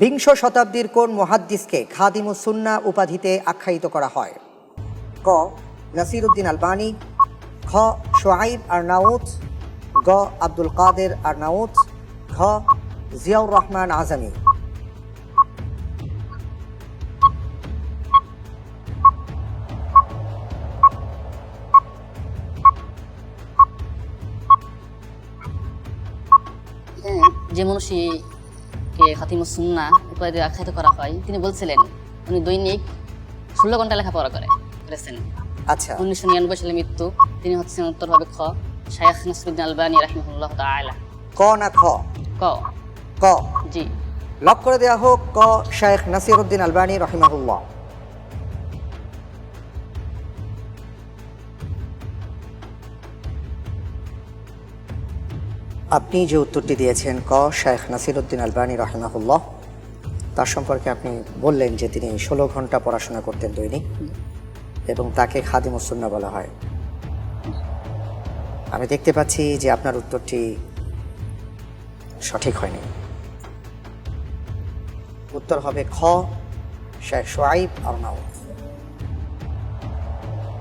বিংশ শতাব্দীর কোন মুহাদ্দিসকে খাদিমুসুন্না উপাধিতে আখ্যায়িত করা হয়? ক. নাসিরুদ্দিন আলবানী খ শোয়াইব আরনাউত, গ. আব্দুল কাদের আর আরনাউত, ঘ. জিয়াউর রহমান আজামি। হ্যাঁ যে মনীষীকে খাতিমুসুন্না উপাধি আখ্যায়িত করা হয় তিনি বলছিলেন উনি দৈনিক ষোলো ঘণ্টা লেখাপড়া করে। করেছেন আচ্ছা। উনিশশো নিরানব্বই সালে মৃত্যু তিনি হচ্ছেন উত্তরভাবে খ শায়াখ নাসরুদ্দিন আলবানী রাহিমুল্লাহ তাআলা। ক না খ? ক। ক। জি। লক করে দেওয়া হোক ক শেখ নাসিরুদ্দিন আলবানী রহিমাহুল্লাহ। আপনি যে উত্তরটি দিয়েছেন ক, শেখ নাসিরুদ্দিন আলবানী রহিমাহুল্লাহ, তার সম্পর্কে আপনি বললেন যে তিনি ষোলো ঘণ্টা পড়াশোনা করতেন দৈনিক, এবং তাকে খাদিমুসুন্না বলা হয়। আমি দেখতে পাচ্ছি যে আপনার উত্তরটি সঠিক হয়নি। উত্তর হবে খ, শেখ সোয়াইব আরনাউত